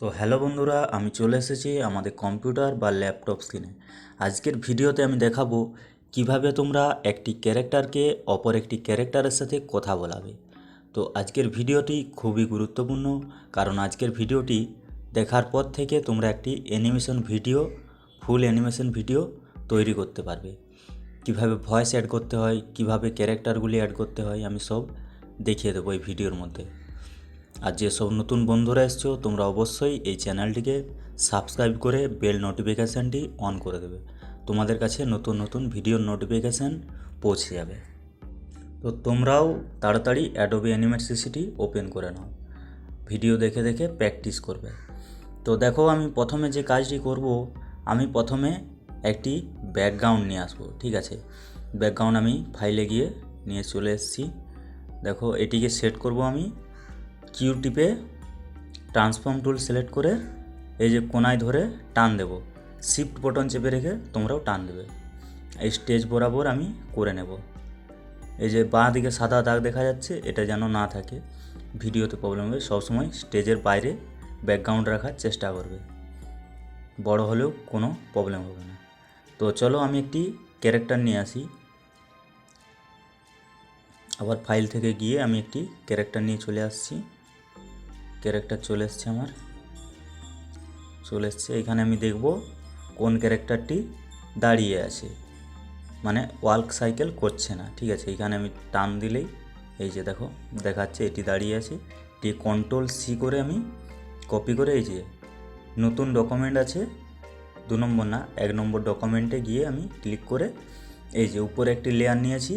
তো হ্যালো বন্ধুরা, আমি চলে এসেছি আমাদের কম্পিউটার বা ল্যাপটপ স্ক্রিনে আজকের ভিডিওতে আমি দেখাবো কীভাবে তোমরা একটি ক্যারেক্টারকে অপর একটি ক্যারেক্টারের সাথে কথা বলাবে। তো আজকের ভিডিওটি খুবই গুরুত্বপূর্ণ, কারণ আজকের ভিডিওটি দেখার পর থেকে তোমরা একটি animation video full animation video তৈরি করতে পারবে। কীভাবে ভয়েস অ্যাড করতে হয়, কীভাবে ক্যারেক্টারগুলি অ্যাড করতে হয়, আমি সব দেখিয়ে দেবো এই ভিডিওর মধ্যে। আর যেসব নতুন বন্ধুরা এসছো, তোমরা অবশ্যই এই চ্যানেলটিকে সাবস্ক্রাইব করে বেল নোটিফিকেশানটি অন করে দেবে। তোমাদের কাছে নতুন নতুন ভিডিওর নোটিফিকেশান পৌঁছে যাবে। তো তোমরাও তাড়াতাড়ি অ্যাডোবি অ্যানিমেট সিসিটি ওপেন করে নাও। ভিডিও দেখে দেখে প্র্যাকটিস করবে। তো দেখো, আমি প্রথমে যে কাজটি করব, আমি প্রথমে একটি ব্যাকগ্রাউন্ড নিয়ে আসব, ঠিক আছে? ব্যাকগ্রাউন্ড আমি ফাইলে গিয়ে নিয়ে চলে এসেছি। দেখো, এটিকে সেট করব আমি। কিউ টিপে ট্রান্সফর্ম টুল সিলেক্ট করে এই যে কোনায় ধরে টান দেব। শিফট বটন চেপে রেখে তোমরাও টান দেবে। এই স্টেজ বরাবর আমি করে নেব। এই যে বাঁ দিকে সাদা দাগ দেখা যাচ্ছে, এটা যেন না থাকে। ভিডিওতে প্রবলেম হবে, সবসময় স্টেজের বাইরে ব্যাকগ্রাউন্ড রাখার চেষ্টা করবে। বড় হলেও কোনো প্রবলেম হবে না। তো চলো আমি একটি ক্যারেক্টার নিয়ে আসি। আবার ফাইল থেকে গিয়ে আমি একটি ক্যারেক্টার নিয়ে চলে আসছি। ক্যারেক্টার চলে এসছে আমার। চলে এসছে, এখানে আমি দেখব কোন ক্যারেক্টারটি দাঁড়িয়ে আছে। মানে ওয়ার্ক সাইকেল করছে না, ঠিক আছে? এখানে আমি টান দিলেই, এই যে দেখো, দেখাচ্ছে এটি দাঁড়িয়ে আছে। এটি কন্ট্রোল সি করে আমি কপি করে এই যে নতুন ডকুমেন্ট আছে, দু নম্বর না, এক নম্বর ডকুমেন্টে গিয়ে আমি ক্লিক করে এই যে উপরে একটি লেয়ার নিয়েছি,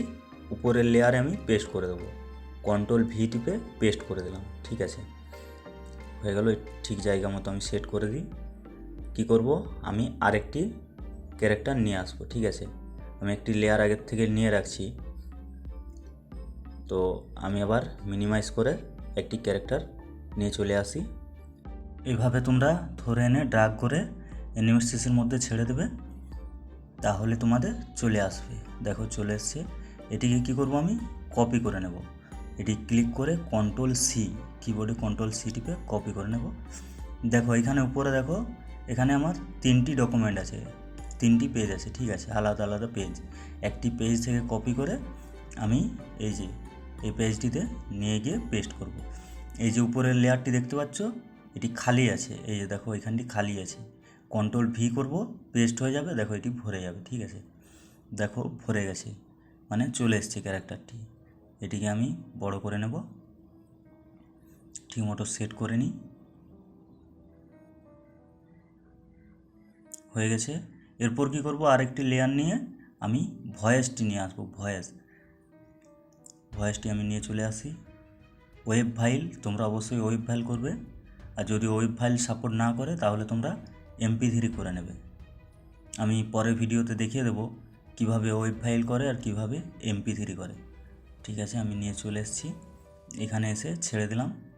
উপরের লেয়ারে আমি পেস্ট করে দেবো। কন্ট্রোল ভি টিপে পেস্ট করে দিলাম, ঠিক আছে? হয়ে গেল, ঠিক জায়গা মতো আমি সেট করে দিই। কী করব? আমি আরেকটি ক্যারেক্টার নিয়ে আসব, ঠিক আছে? আমি একটি লেয়ার আগের থেকে নিয়ে রাখছি। তো আমি আবার মিনিমাইজ করে একটি ক্যারেক্টার নিয়ে চলে আসি। এইভাবে তোমরা ধরে এনে ড্রাগ করে অ্যানিমেসিসের মধ্যে ছেড়ে দেবে। তাহলে তোমাদের চলে আসবে। দেখো, চলে এসছে। এটিকে কী করব আমি? কপি করে নেব। এটি ক্লিক করে কন্ট্রোল সি কিবোর্ডে কন্ট্রোল সি টিপে কপি করে নেব। দেখো, এখানে উপরে দেখো, এখানে আমার তিনটি ডকুমেন্ট আছে, তিনটি পেজ আছে, ঠিক আছে, আলাদা আলাদা পেজ একটি পেজ থেকে কপি করে আমি এই যে, এই পেজটিতে নিয়ে গিয়ে পেস্ট করব। এই যে উপরের লেয়ারটি দেখতে পাচ্ছ, এটি খালি আছে, এই যে দেখো, এখানটি খালি আছে। কন্ট্রোল ভি করব পেস্ট হয়ে যাবে, দেখো, এটি ভরে যাবে, ঠিক আছে। দেখো, ভরে গেছে মানে চলে এসছে ক্যারেক্টারটি এটিকে আমি বড় করে নেব। ঠিকমতো সেট করে নিই। হয়ে গেছে। এরপর কি করব? আরেকটি লেয়ার নিয়ে আমি ভয়েসটি নিয়ে আসব, ভয়েস। ভয়েসটি আমি নিয়ে চলে আসি। ওয়েব ফাইল তোমরা অবশ্যই ওয়েব ফাইল করবে। আর যদি ওয়েব ফাইল সাপোর্ট না করে, তাহলে তোমরা এমপি থ্রি করে নেবে। আমি পরের ভিডিওতে দেখিয়ে দেবো কীভাবে ওয়েব ফাইল করে আর কীভাবে এমপি থ্রি করে। ঠিক আছে, আমি নিয়ে চলে এসেছি। এখানে এসে ছেড়ে দিলাম।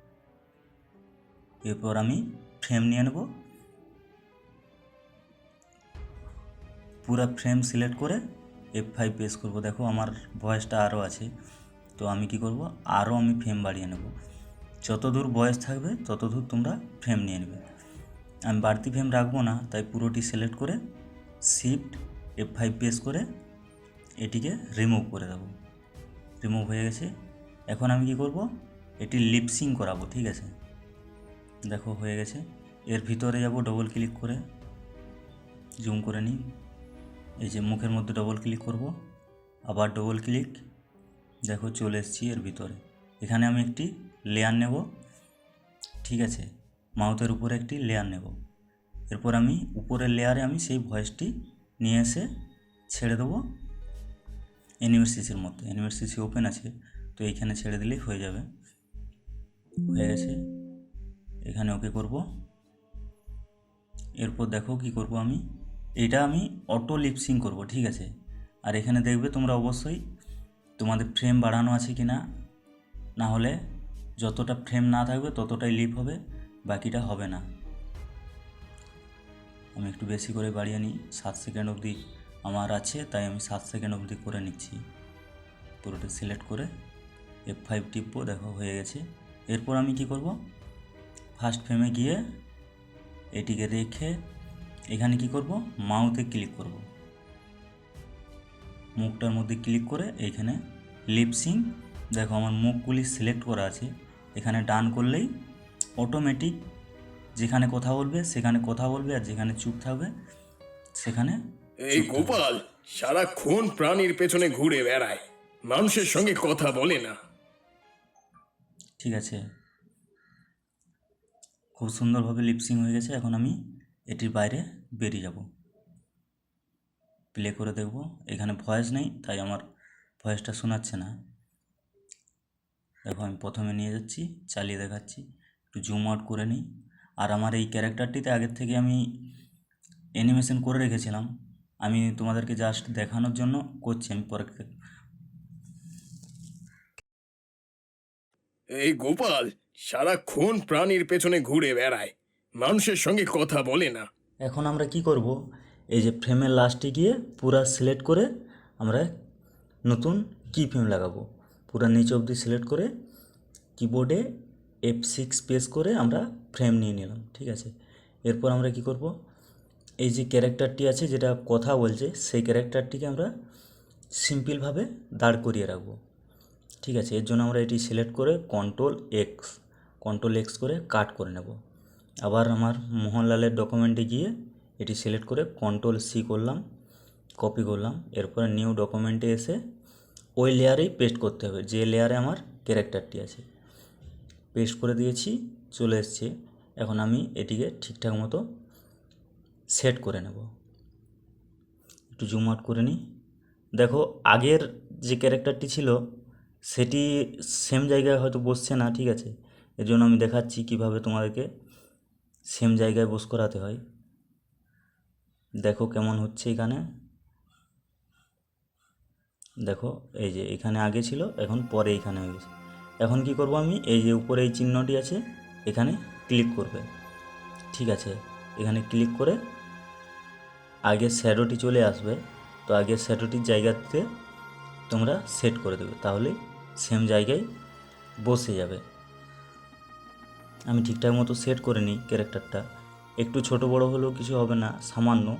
এরপর আমি ফ্রেম নিয়ে নেব। পুরো ফ্রেম সিলেক্ট করে এফ ফাইভ প্রেস করব। দেখো আমার ভয়েসটা আরও আছে। তো আমি কি করব? আরও আমি ফ্রেম বাড়িয়ে নেব। যত দূর বয়স থাকবে তত দূর তোমরা ফ্রেম নিয়ে নেবে। আমি বাড়তি ফ্রেম রাখব না, তাই পুরোটি সিলেক্ট করে শিফট এফ ফাইভ প্রেস করে এটিকে রিমুভ করে দেবো। রিমুভ হয়ে গেছে। এখন আমি কি করব? এটি লিপসিং করাবো, ঠিক আছে? দেখো, হয়ে গেছে। এর ভিতরে যাব ডবল ক্লিক করে জুম করে নিই। এই যে মুখের মধ্যে ডবল ক্লিক করব, আবার ডবল ক্লিক দেখো চলে এসেছি এর ভিতরে। এখানে আমি একটি লেয়ার নেব, ঠিক আছে? মাউথের উপরে একটি লেয়ার নেব। এরপর আমি উপরের লেয়ারে আমি সেই ভয়েসটি নিয়ে এসে ছেড়ে দেবো ইউনিভার্সিটির মধ্যে। ইউনিভার্সিটি ওপেন আছে, তো এইখানে ছেড়ে দিলেই হয়ে যাবে। হয়ে গেছে। এখানে ওকে করব। এরপর দেখো কি করব আমি। এটা আমি অটো লিপসিং করব, ঠিক আছে? আর এখানে দেখবে তোমরা অবশ্যই তোমাদের ফ্রেম বাড়ানো আছে কি না না হলে যতটা ফ্রেম না থাকবে ততটাই লিপ হবে, বাকিটা হবে না। আমি একটু বেশি করে বাড়িয়ে নিই। সাত সেকেন্ড অবধি আমার আছে, তাই আমি সাত সেকেন্ড অবধি করে নিচ্ছি। পুরোটা সিলেক্ট করে এফ ফাইভ টিপবো, দেখো হয়ে গেছে। এরপর আমি কি করব? ফার্স্ট ফ্রেমে গিয়ে এটিকে রেখে এখানে কি করব? মাউথে ক্লিক করব। মুখটার মধ্যে ক্লিক করে এইখানে লিপসিং দেখো আমার মুখগুলি সিলেক্ট করা আছে। এখানে ডান করলেই অটোমেটিক যেখানে কথা বলবে সেখানে কথা বলবে আর যেখানে চুপ থাকবে সেখানে এই গোপাল সারাক্ষণ প্রাণীর পেছনে ঘুরে বেড়ায়। মানুষের সঙ্গে কথা বলে না। ঠিক আছে। খুব সুন্দরভাবে লিপসিং হয়ে গেছে, এখন আমি এটির বাইরে বেরিয়ে যাব। প্লে করে দেখব। এখানে ভয়েস নেই, তাই আমার ভয়েসটা শোনাচ্ছে না। দেখো আমি প্রথমে নিয়ে যাচ্ছি, চালিয়ে দেখাচ্ছি। একটু জুম আউট করে নিই। আর আমার এই ক্যারেক্টারটিতে আগের থেকে আমি অ্যানিমেশন করে রেখেছিলাম। আমি তোমাদেরকে জাস্ট দেখানোর জন্য করছি, আমি পরে এই গোপাল সারাক্ষণ প্রাণীর পেছনে ঘুরে বেড়ায়। মানুষের সঙ্গে কথা বলে না। এখন আমরা কি করব? এই যে ফ্রেমের লাস্টে গিয়ে পুরা সিলেক্ট করে আমরা নতুন কি ফ্রেম লাগাবো? পুরা নিচ অবধি সিলেক্ট করে কিবোর্ডে এফ সিক্স প্রেস করে আমরা ফ্রেম নিয়ে নিলাম, ঠিক আছে? এরপর আমরা কি করব? এই যে ক্যারেক্টারটি আছে যেটা কথা বলছে, সেই ক্যারেক্টারটিকে আমরা সিম্পলভাবে দাঁড় করিয়ে রাখব। ঠিক আছে, এর জন্য আমরা এটি সিলেক্ট করে কন্ট্রোল এক্স কন্ট্রোল এক্স করে কাট করে নেব। আবার আমার মোহনলালের ডকুমেন্টে গিয়ে এটি সিলেক্ট করে কন্ট্রোল সি করলাম কপি করলাম, এরপরে নিউ ডকুমেন্টে এসে ওই লেয়ারেই পেস্ট করতে হবে, যে লেয়ারে আমার ক্যারেক্টারটি আছে। পেস্ট করে দিয়েছি, চলে এসছে, এখন আমি এটিকে ঠিকঠাক মতো সেট করে নেব। একটু জুম আউট করে নিই। দেখো, আগের যে ক্যারেক্টারটি ছিল সেটি সেম জায়গায় হয়তো বসছে না, ঠিক আছে? এর জন্য আমি দেখাচ্ছি কীভাবে তোমাদেরকে সেম জায়গায় বস করাতে হয়। দেখো কেমন হচ্ছে এখানে। দেখো, এই যে এখানে আগে ছিল, এখন পরে এখানে হয়ে গেছে। এখন কি করব আমি? এই যে উপরে এই চিহ্নটি আছে, এখানে ক্লিক করবে। ঠিক আছে, এখানে ক্লিক করে আগে শ্যাডোটি চলে আসবে, তো আগে শ্যাডোটির জায়গাতে তোমরা সেট করে দেবে। তাহলে সেম জায়গায় বসে যাবে। আমি ঠিকঠাক মতো সেট করে নিই ক্যারেক্টারটা। একটু ছোট বড় হলেও কিছু হবে না, সামান্য।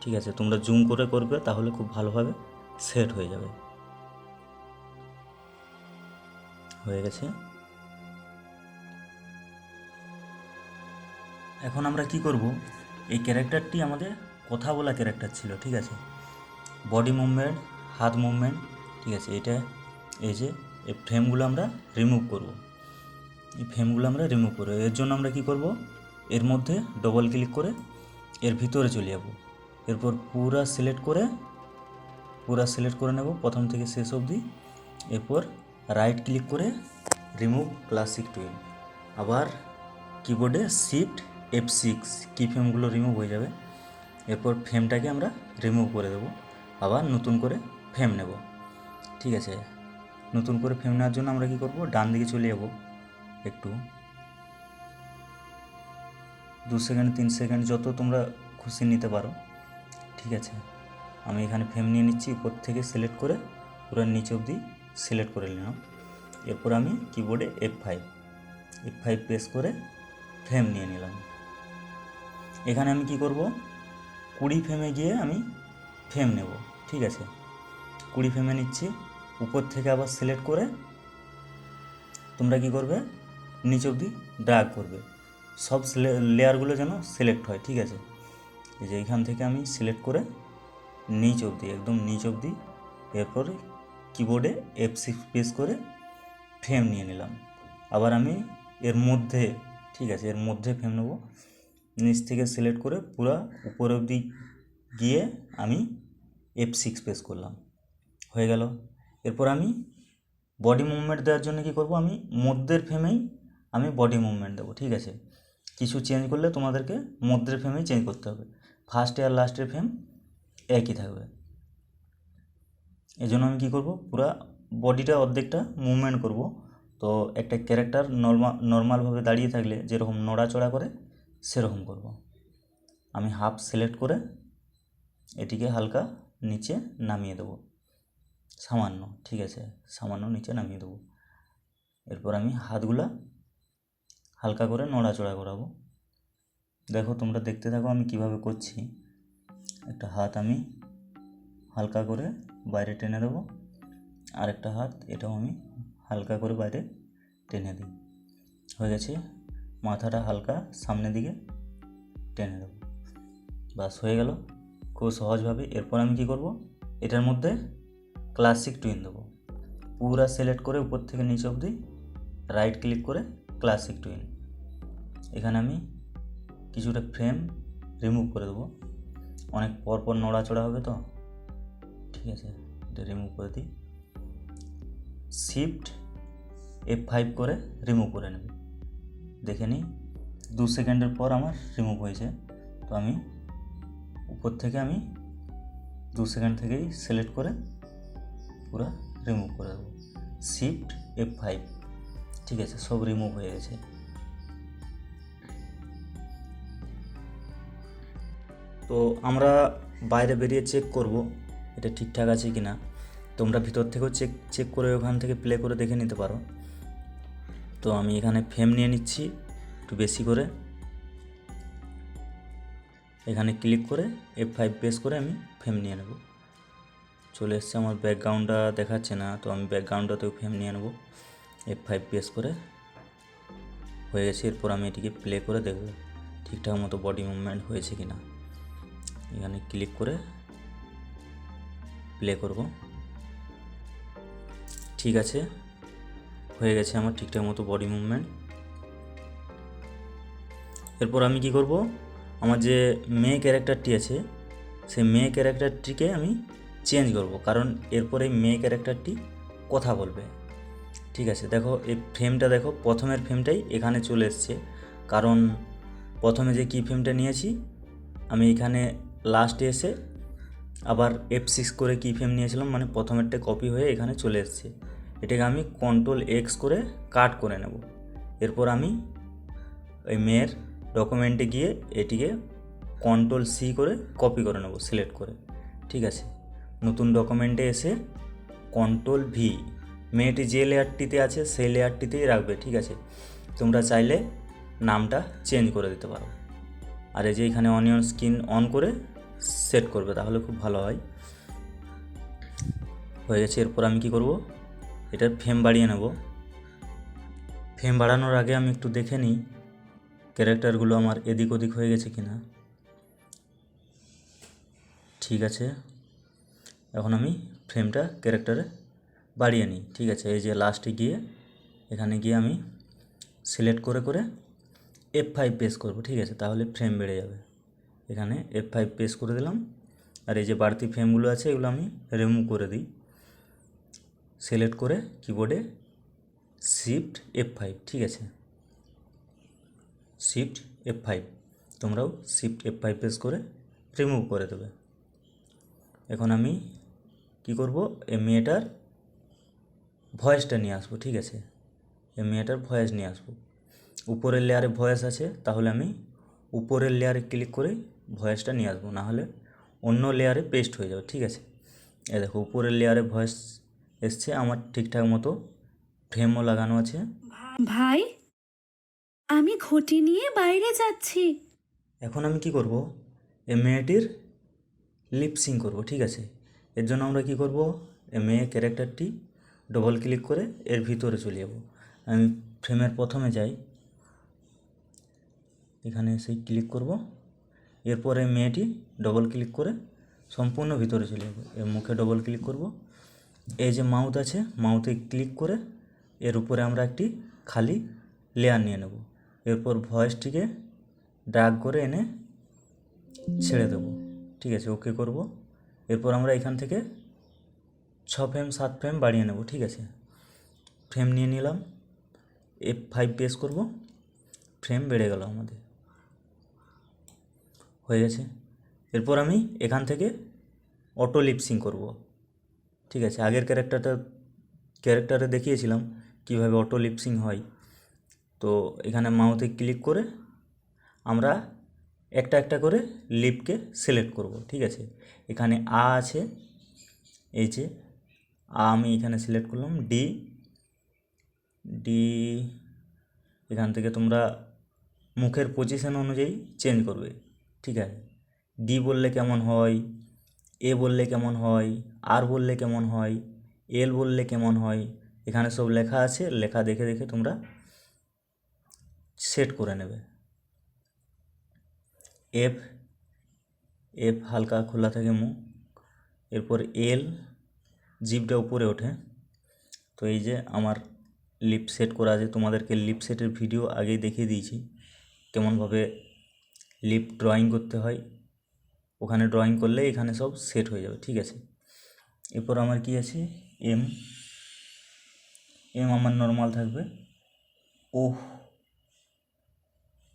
ঠিক আছে, তোমরা জুম করে করবে, তাহলে খুব ভালোভাবে সেট হয়ে যাবে। হয়ে গেছে। এখন আমরা কি করব? এই ক্যারেক্টারটি আমাদের কথা বলা ক্যারেক্টার ছিল, ঠিক আছে? বডি মুভমেন্ট হাত মুভমেন্ট ঠিক আছে, এটা এই যে, এই ফ্রেমগুলো আমরা রিমুভ করব। এই ফ্রেমগুলো আমরা রিমুভ করব। এর জন্য আমরা কি করব? এর মধ্যে ডবল ক্লিক করে এর ভিতরে চলে যাব। এরপর পুরা সিলেক্ট করে, পুরা সিলেক্ট করে নেব প্রথম থেকে শেষ অবধি। এরপর রাইট ক্লিক করে রিমুভ ক্লাসিক টুয়েল আবার কিবোর্ডে শিফট এফ সিক্স কি ফ্রেমগুলো রিমুভ হয়ে যাবে। এরপর ফ্রেমটাকে আমরা রিমুভ করে দেবো। আবার নতুন করে ফ্রেম নেব। ঠিক আছে? নতুন করে ফ্রেম নেওয়ার জন্য আমরা কী করব? ডান দিকে চলে যাব। একটু। দু সেকেন্ড তিন সেকেন্ড যত তোমরা খুশি নিতে পারো। ঠিক আছে? আমি এখানে ফ্রেম নিয়ে নিচ্ছি, উপর থেকে সিলেক্ট করে পুরো নিচ অবধি সিলেক্ট করে নিলাম। এরপর আমি কিবোর্ডে F five F five press করে ফ্রেম নিয়ে নিলাম। এখানে আমি কি করব? কুড়ি ফ্রেমে গিয়ে আমি ফ্রেম নেব। ঠিক আছে? কুড়ি ফ্রেমে নিচ্ছি। উপর থেকে আবার সিলেক্ট করে তোমরা কি করবে? নিচ অবধি ড্রাগ করবে। সব লেয়ারগুলো যেন সিলেক্ট হয়, ঠিক আছে? যে এখান থেকে আমি সিলেক্ট করে নিচ অবধি, একদম নিচ অবধি এরপরে কিবোর্ডে এফ সিক্স প্রেস করে ফ্রেম নিয়ে নিলাম। আবার আমি এর মধ্যে, ঠিক আছে, এর মধ্যে ফ্রেম নেব। নিচ থেকে সিলেক্ট করে পুরো উপর অবধি গিয়ে আমি এফ সিক্স প্রেস করলাম। হয়ে গেল। এরপর আমি বডি মুভমেন্ট দেওয়ার জন্য কী করব? আমি মধ্যের ফ্রেমেই আমি বডি মুভমেন্ট দেবো, ঠিক আছে? কিছু চেঞ্জ করলে তোমাদেরকে মধ্যের ফ্রেমেই চেঞ্জ করতে হবে। ফার্স্ট আর লাস্টের ফ্রেম একই থাকবে। এই জন্য আমি কী করব? পুরা বডিটা অর্ধেকটা মুভমেন্ট করব। তো একটা ক্যারেক্টার নর্মাল নর্মালভাবে দাঁড়িয়ে থাকলে, যেরকম নড়াচড়া করে, সেরকম করব। আমি হাফ সিলেক্ট করে, এটিকে হালকা নিচে নামিয়ে দেবো। সামান্য, ঠিক আছে? সামান্য নিচে নামিয়ে দেবো। এরপর আমি হাতগুলা হালকা করে নড়াচড়া করাবো। দেখো, তোমরা দেখতে থাকো আমি কীভাবে করছি। একটা হাত আমি হালকা করে বাইরে টেনে দেবো। আর একটা হাত, এটাও আমি হালকা করে বাইরে টেনে দিই। হয়ে গেছে? মাথাটা হালকা সামনের দিকে টেনে দেবো। বাস হয়ে গেল। খুব সহজভাবে। এরপর আমি কি করব? এটার মধ্যে ক্লাসিক টুইন দেবো। পুরা সিলেক্ট করে উপর থেকে নিচে অবধি রাইট ক্লিক করে ক্লাসিক টুইন এখানে আমি কিছুটা ফ্রেম রিমুভ করে দেবো। অনেক পর পর নড়াচড়া হবে তো? ঠিক আছে, এটা রিমুভ করে দিই। শিফট এফ ফাইভ করে রিমুভ করে নেব। দেখে নিই, দু সেকেন্ডের পর আমার রিমুভ হয়েছে। তো আমি উপর থেকে আমি দু সেকেন্ড থেকেই সিলেক্ট করে পুরো রিমুভ করে দেবো। শিফট এফ ফাইভ ঠিক আছে, সব রিমুভ হয়ে গেছে। তো আমরা বাইরে বেরিয়ে চেক করব, এটা ঠিকঠাক আছে কি না তোমরা ভিতর থেকেও চেক চেক করে ওখান থেকে প্লে করে দেখে নিতে পারো। তো আমি এখানে ফ্রেম নিয়ে নিচ্ছি, একটু বেশি করে। এখানে ক্লিক করে এফ ফাইভ প্রেস করে আমি ফ্রেম নিয়ে নেব। চলে এসছে, আমার ব্যাকগ্রাউন্ডটা দেখাচ্ছে না, তো আমি ব্যাকগ্রাউন্ডটাতেও ফ্রেম নিয়ে নেব। এফ ফাইভ প্রেস করে হয়ে গেছে, এরপর আমি এটিকে প্লে করে দেখব ঠিকঠাক মতো বডি মুভমেন্ট হয়েছে কি না এখানে ক্লিক করে প্লে করব। ঠিক আছে, হয়ে গেছে আমার ঠিকঠাক মতো বডি মুভমেন্ট এরপর আমি কি করব, আমার যে মেয়ে ক্যারেক্টারটি আছে, সেই মেয়ে ক্যারেক্টারটিকে আমি চেঞ্জ করব। কারণ এরপরে মেয়ে ক্যারেক্টারটি কথা বলবে। ঠিক আছে, দেখো এই ফ্রেমটা দেখো, প্রথমের ফ্রেমটাই এখানে চলে এসছে। কারণ প্রথমে যে কি ফ্রেমটা নিয়েছি, আমি এখানে লাস্টে এসে আবার এফ সিক্স করে কি ফ্রেম নিয়েছিলাম মানে প্রথমেরটা কপি হয়ে এখানে চলে এসছে। এটাকে আমি কন্ট্রোল এক্স করে কাট করে নেব। এরপর আমি ওই মেয়ের ডকুমেন্টে গিয়ে এটিকে কন্ট্রোল সি করে কপি করে নেব সিলেক্ট করে। ঠিক আছে? নতুন ডকুমেন্টে এসে কন্ট্রোল ভি মেয়েটি যে লেয়ারটিতে আছে সেই লেয়ারটিতেই রাখবে, ঠিক আছে? তোমরা চাইলে নামটা চেঞ্জ করে দিতে পারো। আর এই যে এখানে অনিয়ন স্কিন অন করে সেট করবে, তাহলে খুব ভালো হয়। হয়ে গেছে, এরপর আমি কি করব? এটার ফ্রেম বাড়িয়ে নেব। ফ্রেম বাড়ানোর আগে আমি একটু দেখে নিই ক্যারেক্টারগুলো আমার এদিক ওদিক হয়ে গেছে কি না ঠিক আছে। এখন আমি ফ্রেমটা ক্যারেক্টারে বাড়িয়ে নিই, ঠিক আছে? এই যে লাস্টে গিয়ে, এখানে গিয়ে আমি সিলেক্ট করে করে এফ ফাইভ প্রেস করব, ঠিক আছে? তাহলে ফ্রেম বেড়ে যাবে। এখানে এফ ফাইভ প্রেস করে দিলাম। আর এই যে বাড়তি ফ্রেমগুলো আছে, এগুলো আমি রিমুভ করে দিই। সিলেক্ট করে কিবোর্ডে শিফট এফ ফাইভ ঠিক আছে? শিফট এফ ফাইভ তোমরাও শিফট এফ ফাইভ প্রেস করে রিমুভ করে দেবে। এখন আমি কি করব? এই মেয়েটার ভয়েসটা নিয়ে আসব ঠিক আছে? এই মেয়েটার ভয়েস নিয়ে আসব। উপরের লেয়ারে ভয়েস আছে তাহলে আমি উপরের লেয়ারে ক্লিক করে ভয়েসটা নিয়ে আসব নাহলে অন্য লেয়ারে পেস্ট হয়ে যাবে ঠিক আছে? এ দেখো উপরের লেয়ারে ভয়েস এসছে আমার ঠিকঠাক মতো ফ্রেমও লাগানো আছে। ভাই আমি ঘটি নিয়ে বাইরে যাচ্ছি। এখন আমি কি করব? এই মেয়েটির লিপসিং করব ঠিক আছে? এর জন্য আমরা কি করব? মেয়ে ক্যারেক্টারটি ডবল ক্লিক করে এর ভিতরে চলে যাব। আমি ফ্রেমের প্রথমে যাই। এখানে এসে ক্লিক করব। এরপরে মেয়েটি ডবল ক্লিক করে সম্পূর্ণ ভিতরে চলে যাব। এর মুখে ডবল ক্লিক করব। এই যে মাউথ আছে মাউথে ক্লিক করে এর উপরে আমরা একটি খালি লেয়ার নিয়ে নেব। এরপর ভয়েসটিকে ড্রাগ করে এনে ছেড়ে দেবো। ঠিক আছে ওকে করব। এরপর আমরা এখান থেকে ছ ফ্রেম, সাত ফ্রেম বাড়িয়ে নেব, ঠিক আছে? ফ্রেম নিয়ে নিলাম এফ ফাইভ প্রেস করব, ফ্রেম বেড়ে গেল আমাদের। হয়ে গেছে? এরপর আমি এখান থেকে অটো লিপসিং করব, ঠিক আছে? আগের ক্যারেক্টারটা ক্যারেক্টারে দেখিয়েছিলাম, কীভাবে অটো লিপসিং হয়। তো এখানে মাউথে ক্লিক করে আমরা একটা একটা করে লিপকে সিলেক্ট করব, ঠিক আছে? এখানে আ আছে, এই যে, আ আমি এখানে সিলেক্ট করলাম ডি ডি এখান থেকে তোমরা মুখের পজিশন অনুযায়ী চেঞ্জ করবে, ঠিক আছে? ডি বললে কেমন হয় এ বললে কেমন হয় আর বললে কেমন হয় এল বললে কেমন হয়, এখানে সব লেখা আছে, লেখা দেখে দেখে তোমরা সেট করে নেবে। এফ এফ হালকা খোলা থাকে মুখ, এরপর এল জিভটা উপরে ওঠে। তো এই যে আমার লিপ সেট করা আছে, তোমাদেরকে লিপ সেটের ভিডিও আগেই দেখিয়ে দিয়েছি, কেমনভাবে লিপ ড্রয়িং করতে হয়। ওখানে ড্রয়িং করলে এখানে সব সেট হয়ে যাবে, ঠিক আছে? এরপর আমার কি আছে? এম এম আমার নর্মাল থাকবে। ও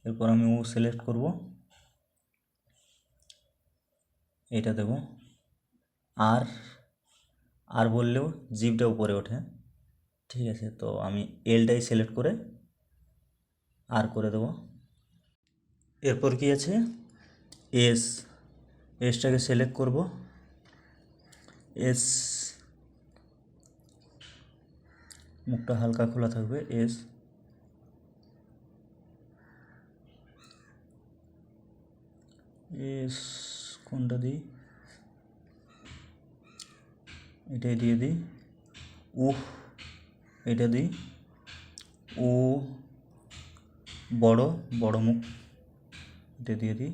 এরপর আমি ও সিলেক্ট করব। এটা দেব। আর আর বললেও জিপটা উপরে ওঠে। ঠিক আছে, তো আমি এলটাই সিলেক্ট করে আর করে দেবো। এরপর কি আছে? এস এসটাকে সিলেক্ট করব। এস মুখটা হালকা খোলা থাকবে। এস এস কোনটা দিই। এটাই দিয়ে দিই। উহ এটা দিই। ও বড় বড় মুখ। এটা দিয়ে দিই।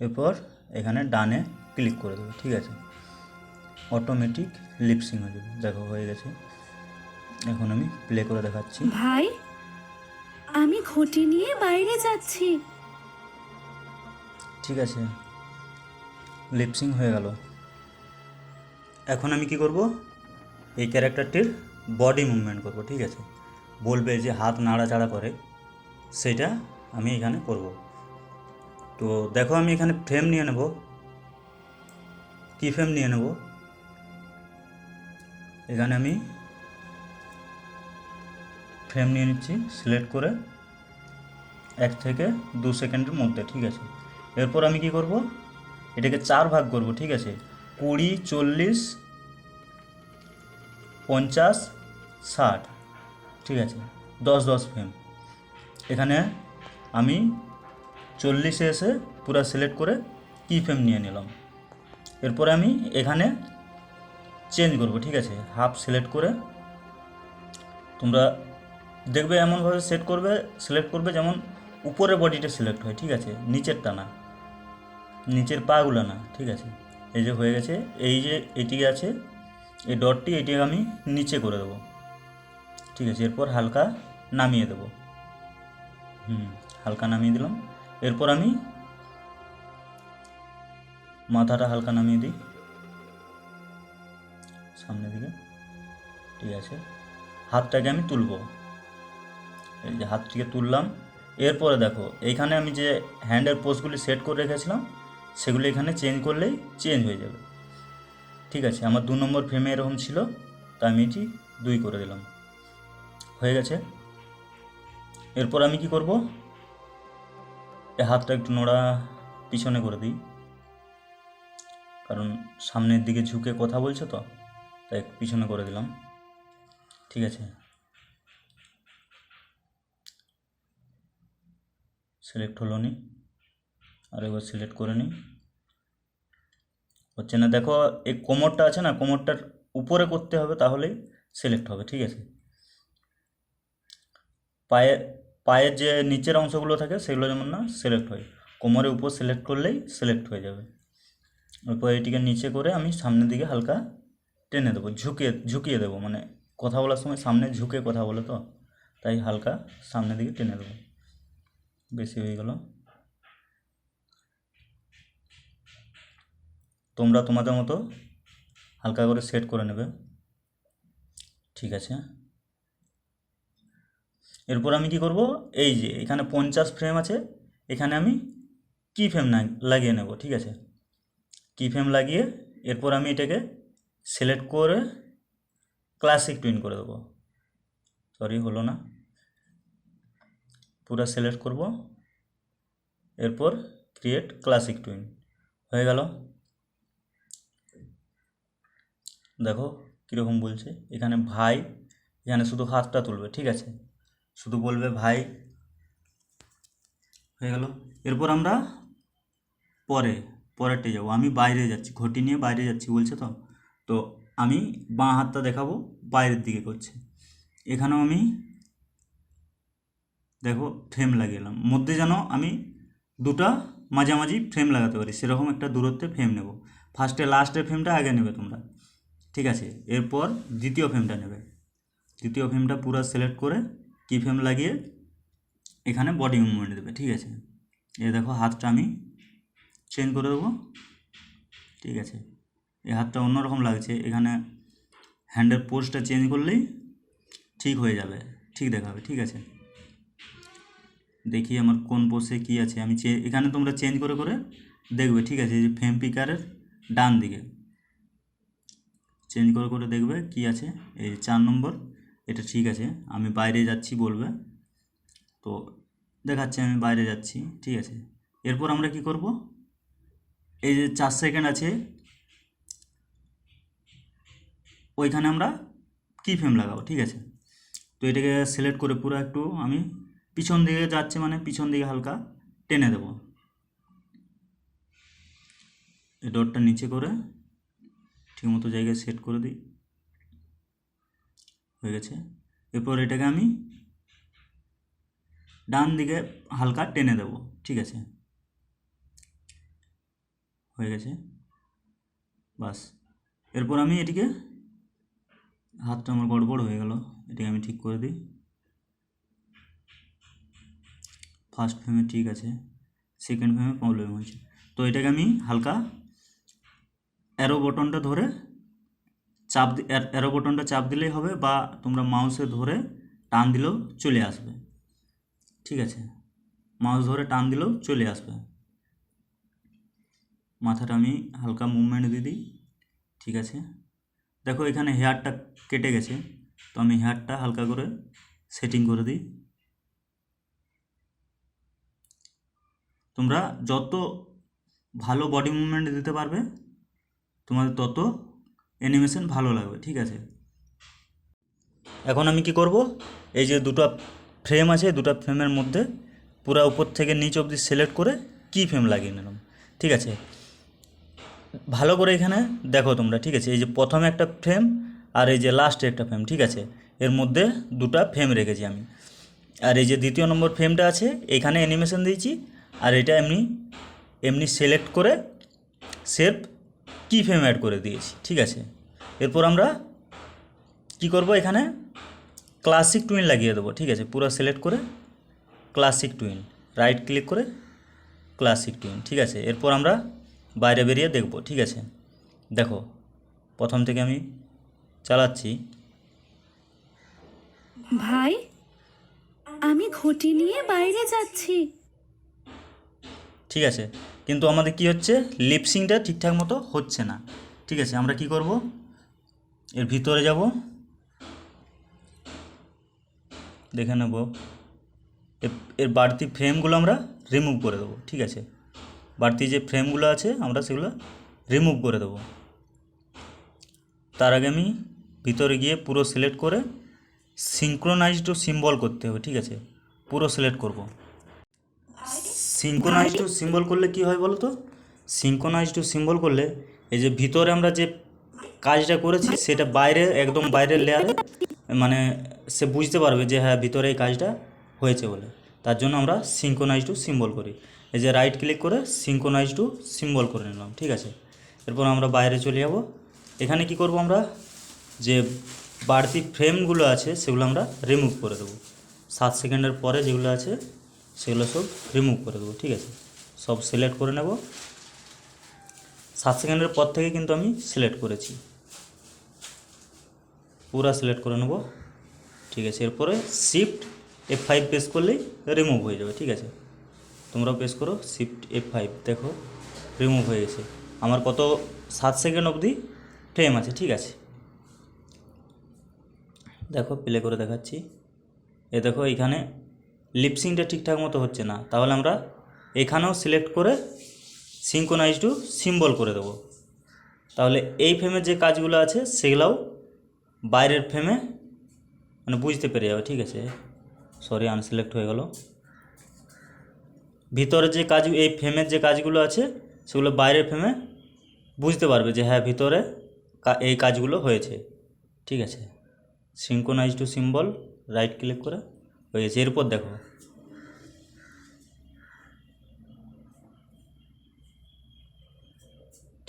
এরপর এখানে ডানে ক্লিক করে দেবো ঠিক আছে? অটোমেটিক লিপসিং হয়ে যাবে। দেখো হয়ে গেছে। এখন আমি প্লে করে দেখাচ্ছি। ভাই আমি ঘটি নিয়ে বাইরে যাচ্ছি। ঠিক আছে। লিপসিং হয়ে গেল। এখন আমি কি করব? এই ক্যারেক্টারটির বডি মুভমেন্ট করব, ঠিক আছে? বলবে যে হাত নাড়াচাড়া করে, সেটা আমি এখানে করব। তো দেখো আমি এখানে ফ্রেম নিয়ে নেব। কি ফ্রেম নিয়ে নেব? এখানে আমি ফ্রেম নিয়ে নিচ্ছি সিলেক্ট করে এক থেকে দু সেকেন্ডের মধ্যে, ঠিক আছে? এরপর আমি কি করব? এটাকে চার ভাগ করব, ঠিক আছে? কুড়ি, চল্লিশ, পঞ্চাশ, ষাট, ঠিক আছে? দশ দশ ফ্রেম এখানে আমি চল্লিশে এসে পুরো সিলেক্ট করে কি ফ্রেম নিয়ে নিলাম? এরপরে আমি এখানে চেঞ্জ করব, ঠিক আছে? হাফ সিলেক্ট করে। তোমরা দেখবে এমনভাবে সেট করবে সিলেক্ট করবে যেমন উপরের বডিটা সিলেক্ট হয়, ঠিক আছে? নিচেরটা না। নিচের পাগুলো না, ঠিক আছে? এই যে হয়ে গেছে, এই যে এটি আছে, এই ডটটি এটি আমি নিচে করে দেবো, ঠিক আছে? এরপর হালকা নামিয়ে দেবো। হুম, হালকা নামিয়ে দিলাম। এরপর আমি মাথাটা হালকা নামিয়ে দিই। সামনের দিকে, ঠিক আছে? হাতটাকে আমি তুলবো। এই যে হাতটিকে তুললাম। এরপরে দেখো, এইখানে আমি যে হ্যান্ডের পোস্টগুলি সেট করে রেখেছিলাম সেগুলি এখানে চেঞ্জ করলেই চেঞ্জ হয়ে যাবে। ঠিক আছে, আমার দু নম্বর ফ্রেমে এরকম ছিল, তা আমি এটি দুই করে দিলাম। হয়ে গেছে। এরপর আমি কি করব? এ হাতটা একটু নোড়া পিছনে করে দিই। কারণ সামনের দিকে ঝুঁকে কথা বলছো তো, তাই পিছনে করে দিলাম। ঠিক আছে। সিলেক্ট হলো নি। আর এবার সিলেক্ট করে নিই। হচ্ছে না, দেখো এই কোমরটা আছে না, কোমরটার উপরে করতে হবে তাহলেই সিলেক্ট হবে, ঠিক আছে? পায়ে, পায়ের যে নিচের অংশগুলো থাকে সেগুলো যেমন না সিলেক্ট হয়। কোমরের উপর সিলেক্ট করলেই সিলেক্ট হয়ে যাবে। এরপর এটিকে নিচে করে আমি সামনের দিকে হালকা টেনে দেবো, ঝুঁকিয়ে ঝুঁকিয়ে দেবো মানে কথা বলার সময় সামনে ঝুঁকে কথা বলে তো, তাই হালকা সামনের দিকে টেনে দেবো। বেশি হয়ে গেল। তোমরা তোমাদের মতো হালকা করে সেট করে নেবে। ঠিক আছে। এরপর আমি কি করব? এই যে এখানে পঞ্চাশ ফ্রেম আছে, এখানে আমি কি ফ্রেম লাগিয়ে নেব, ঠিক আছে? কি ফ্রেম লাগিয়ে এরপর আমি এটাকে সিলেক্ট করে ক্লাসিক টুইন করে দেবো। সরি হলো না। পুরো সিলেক্ট করব। এরপর ক্রিয়েট ক্লাসিক টুইন হয়ে গেল। দেখো কীরকম বলছে। এখানে ভাই, এখানে শুধু হাতটা তুলবে, ঠিক আছে? শুধু বলবে ভাই। হয়ে গেল। এরপর আমরা পরে, পরেরটে যাব। আমি বাইরে যাচ্ছি, ঘটি নিয়ে বাইরে যাচ্ছি, বলছে তো? তো আমি বাঁ হাতটা দেখাবো, বাইরের দিকে করছে। এখানেও আমি দেখো ফ্রেম লাগিয়ে মধ্যে যেন আমি দুটা মাঝামাঝি ফ্রেম লাগাতে পারি, সেরকম একটা দূরত্বে ফ্রেম নেব। ফার্স্টে লাস্টের ফ্রেমটা আগে নেবে তোমরা। ঠিক আছে? এরপর দ্বিতীয় ফ্রেমটা নেবে। দ্বিতীয় ফ্রেমটা পুরো সিলেক্ট করে কি ফ্রেম লাগিয়ে এখানে বডি মুভমেন্ট দেবে, ঠিক আছে? এ দেখো হাতটা আমি চেঞ্জ করে দেবো, ঠিক আছে? এই হাতটা অন্যরকম লাগছে, এখানে হ্যান্ডের পোস্টটা চেঞ্জ করলেই ঠিক হয়ে যাবে, ঠিক দেখাবে, ঠিক আছে? দেখি আমার কোন পোস্টে কী আছে, আমি এখানে তোমরা চেঞ্জ করে করে দেখবে, ঠিক আছে? যে ফ্রেম পিকারের ডান দিকে। চেঞ্জ করে করে দেখবে কি আছে। এই চার নম্বর, এটা ঠিক আছে, আমি বাইরে যাচ্ছি বলবে। তো দেখাচ্ছে আমি বাইরে যাচ্ছি, ঠিক আছে। এরপর আমরা কি করব? এই যে চার সেকেন্ড আছে, ওইখানে আমরা কি ফ্রেম লাগাবো, ঠিক আছে। তো এটাকে সিলেক্ট করে পুরো একটু আমি পিছন দিকে যাচ্ছে মানে পিছন দিকে হালকা টেনে দেব। এই ডটটা নিচে করে ঠিকমতো জায়গায় সেট করে দিই। হয়ে গেছে। এরপর এটাকে আমি ডান দিকে হালকা টেনে দেব, ঠিক আছে? হয়ে গেছে। বাস। এরপর আমি এটিকে, হাতটা আমার গড়বড় হয়ে গেল, এটাকে আমি ঠিক করে দিই। ফার্স্ট ফ্রেমে ঠিক আছে সেকেন্ড ফ্রেমে প্রবলেম হয়েছে। তো এটাকে আমি হালকা অ্যারো বটনটা ধরে চাপ অ্যারো বটনটা চাপ দিলেই হবে বা তোমরা মাউসে ধরে টান দিলেও চলে আসবে। ঠিক আছে? মাউস ধরে টান দিলেও চলে আসবে। মাথাটা আমি হালকা মুভমেন্ট দিয়ে দিই। ঠিক আছে? দেখো এখানে হেয়ারটা কেটে গেছে। তো আমি হেয়ারটা হালকা করে সেটিং করে দিই। তোমরা যত ভালো বডি মুভমেন্ট দিতে পারবে তোমাদের তত অ্যানিমেশন ভালো লাগবে, ঠিক আছে? এখন আমি কি করব? এই যে দুটো ফ্রেম আছে, দুটো ফ্রেমের মধ্যে পুরো উপর থেকে নিচ অবধি সিলেক্ট করে কি ফ্রেম লাগিয়ে নিলাম, ঠিক আছে? ভালো করে এখানে দেখো তোমরা, ঠিক আছে? এই যে প্রথমে একটা ফ্রেম আর এই যে লাস্টে একটা ফ্রেম ঠিক আছে? এর মধ্যে দুটো ফ্রেম রেখেছি আমি। আর এই যে দ্বিতীয় নম্বর ফ্রেমটা আছে, এখানে অ্যানিমেশন দিয়েছি, আর এটা এমনি এমনি সিলেক্ট করে সেভ কি ফ্রেম অ্যাড করে দিয়েছি ঠিক আছে? এরপর আমরা কি করব এখানে? ক্লাসিক টুইন লাগিয়ে দেবো ঠিক আছে? পুরো সিলেক্ট করে classic tween right click classic classic twin ঠিক আছে? এরপর আমরা বাইরে বেরিয়ে দেখব ঠিক আছে? দেখো প্রথম থেকে আমি চালাচ্ছি। ভাই আমি ঘটি নিয়ে বাইরে যাচ্ছি। ঠিক আছে? কিন্তু আমাদের কি হচ্ছে? লিপসিংটা ঠিকঠাক মতো হচ্ছে না। ঠিক আছে, আমরা কি করব? এর ভিতরে যাব। দেখে নেব। এর- বাড়তি ফ্রেমগুলো আমরা রিমুভ করে দেবো। ঠিক আছে? বাড়তি যে ফ্রেমগুলো আছে, আমরা সেগুলো রিমুভ করে দেবো। তার আগে আমি ভিতরে গিয়ে পুরো সিলেক্ট করে সিঙ্ক্রোনাইজড সিম্বল করতে হবে। ঠিক আছে? পুরো সিলেক্ট করব। সিঙ্কোনাইজ টু সিম্বল করলে কি হয় বলো তো সিঙ্কোনাইজ টু সিম্বল করলে এই যে ভিতরে আমরা যে কাজটা করেছি সেটা বাইরে একদম বাইরের লেয়ারে মানে সে বুঝতে পারবে যে হ্যাঁ ভিতরে এই কাজটা হয়েছে বলে। তার জন্য আমরা সিঙ্কোনাইজ টু সিম্বল করি। এই যে রাইট ক্লিক করে সিঙ্কোনাইজ টু সিম্বল করে নিলাম ঠিক আছে? এরপর আমরা বাইরে চলে যাব। এখানে কি করব আমরা? যে বাড়তি ফ্রেমগুলো আছে সেগুলো আমরা রিমুভ করে দেবো। সাত সেকেন্ডের পরে যেগুলো আছে সেগুলো সব রিমুভ করে দেবো, ঠিক আছে? সব সিলেক্ট করে নেব। সাত সেকেন্ডের পর থেকে কিন্তু আমি সিলেক্ট করেছি। পুরা সিলেক্ট করে নেব, ঠিক আছে? এরপরে শিফট এফ ফাইভ প্রেস করলেই রিমুভ হয়ে যাবে, ঠিক আছে? তোমরাও প্রেস করো শিফট এফ ফাইভ দেখো রিমুভ হয়ে গেছে। আমার কত, সাত সেকেন্ড অবধি ফ্রেম আছে, ঠিক আছে? দেখো প্লে করে দেখাচ্ছি। এ দেখো, এখানে লিপসিংটা ঠিকঠাক মতো হচ্ছে না, তাহলে আমরা এখানেও সিলেক্ট করে সিঙ্কোনাইজ টু সিম্বল করে দেবো। তাহলে এই ফ্রেমের যে কাজগুলো আছে, সেগুলাও বাইরের ফ্রেমে মানে বুঝতে পেরে যাবে, ঠিক আছে? সরি আনসিলেক্ট হয়ে গেল। ভিতরে যে কাজ, এই ফ্রেমের যে কাজগুলো আছে, সেগুলো বাইরের ফ্রেমে বুঝতে পারবে যে হ্যাঁ ভিতরে এই কাজগুলো হয়েছে। ঠিক আছে? Synchronize to symbol right click করে হয়ে গেছে এরপর দেখো।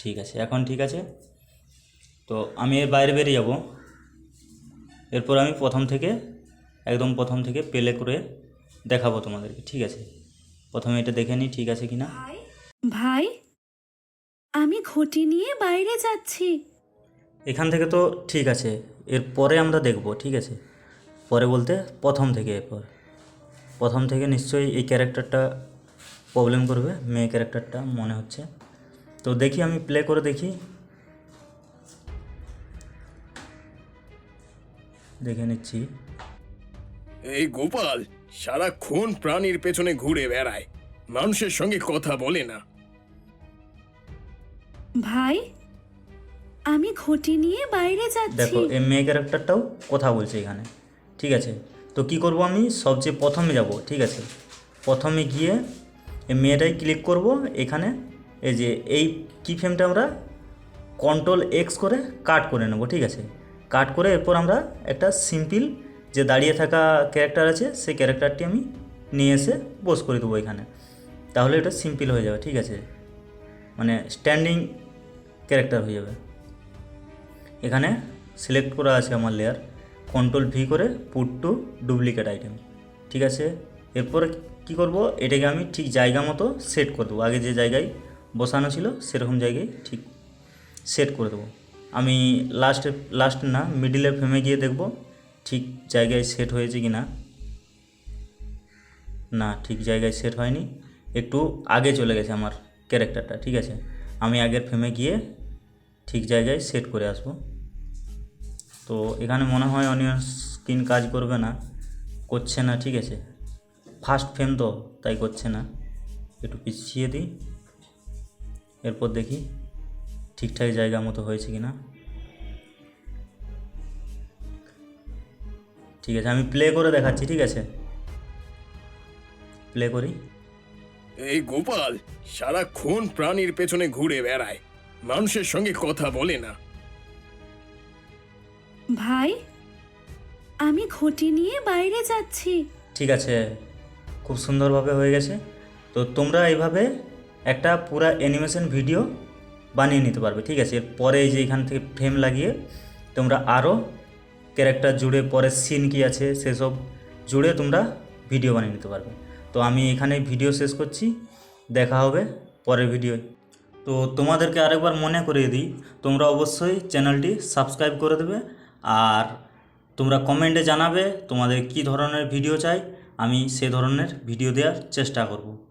ঠিক আছে এখন ঠিক আছে? তো আমি এর বাইরে বেরিয়ে যাব। এরপর আমি প্রথম থেকে একদম প্রথম থেকে পেলে করে দেখাবো তোমাদেরকে ঠিক আছে? প্রথমে এটা দেখে নিই ঠিক আছে কি না ভাই আমি ঘটি নিয়ে বাইরে যাচ্ছি। এখান থেকে তো ঠিক আছে এরপরে আমরা দেখব ঠিক আছে? পরে বলতে প্রথম থেকে এরপর। প্রথম থেকে নিশ্চয়ই এই ক্যারেক্টারটা প্রবলেম করবে মেয়ে ক্যারেক্টারটা মনে হচ্ছে। তো দেখি আমি প্লে করে দেখি। দেখে নিচ্ছি। এই গোপাল সারাক্ষণ প্রাণীর পেছনে ঘুরে বেড়ায় মানুষের সঙ্গে কথা বলে না। ভাই আমি ঘটি নিয়ে বাইরে যাচ্ছি। দেখো এই মেয়ে ক্যারেক্টারটাও কথা বলছে এখানে। ঠিক আছে? তো কি করব আমি? সবচেয়ে প্রথমে যাব, ঠিক আছে? প্রথমে গিয়ে এই মেয়েটাই ক্লিক করব, এখানে এই যে এই কি ফ্রেমটা আমরা কন্ট্রোল এক্স করে কাট করে নেব, ঠিক আছে? কাট করে এরপর আমরা একটা সিম্পল যে দাঁড়িয়ে থাকা ক্যারেক্টার আছে, সেই ক্যারেক্টারটি আমি নিয়ে এসে পোস্ট করে দেবো এখানে। তাহলে এটা সিম্পল হয়ে যাবে, ঠিক আছে? মানে স্ট্যান্ডিং ক্যারেক্টার হয়ে যাবে। এখানে সিলেক্ট করা আছে আমার লেয়ার কন্ট্রোল ভি করে পুট টু ডুপ্লিকেট আইটেম ঠিক আছে? এরপর কি করব? এটাকে আমি ঠিক জায়গা মতো সেট করে দেবো। আগে যে জায়গায় বসানো ছিল সেরকম জায়গায় ঠিক সেট করে দেবো। আমি লাস্টে লাস্ট না মিডিলের ফ্রেমে গিয়ে দেখব ঠিক জায়গায় সেট হয়েছে কি না। না, ঠিক জায়গায় সেট হয়নি। একটু আগে চলে গেছে আমার ক্যারেক্টারটা ঠিক আছে? আমি আগের ফ্রেমে গিয়ে ঠিক জায়গায় সেট করে আসব। তো এখানে মনে হয় অনিয়ন স্ক্রিন কাজ করবে না, করছে না, ঠিক আছে? ফার্স্ট ফ্রেম তো, তাই করছে না। একটু পিছিয়ে দিই। এরপর দেখি ঠিকঠাক জায়গা মতো হয়েছে কি না ঠিক আছে, আমি প্লে করে দেখাচ্ছি, ঠিক আছে? প্লে করি। এই গোপাল সারাক্ষণ প্রাণীর পেছনে ঘুরে বেড়ায়। মানুষের সঙ্গে কথা বলে না। ভাই, আমি ঘটি নিয়ে বাইরে যাচ্ছি। ঠিক আছে, খুব সুন্দরভাবে হয়ে গেছে। তো তোমরা এইভাবে একটা পুরা অ্যানিমেশন ভিডিও বানিয়ে নিতে পারবে, ঠিক আছে? পরে যে এখান থেকে ফ্রেম লাগিয়ে তোমরা আরও ক্যারেক্টার জুড়ে, পরের সিন কী আছে, সেসব জুড়ে তোমরা ভিডিও বানিয়ে নিতে পারবে। তো আমি এখানে ভিডিও শেষ করছি, দেখা হবে পরের ভিডিওয়। তো তোমাদেরকে আরেকবার মনে করিয়ে দিই, তোমরা অবশ্যই চ্যানেলটি সাবস্ক্রাইব করে দেবে আর তোমরা কমেন্টে জানাবে তোমাদের কি ধরনের ভিডিও চাই, আমি সে ধরনের ভিডিও দেওয়ার চেষ্টা করব।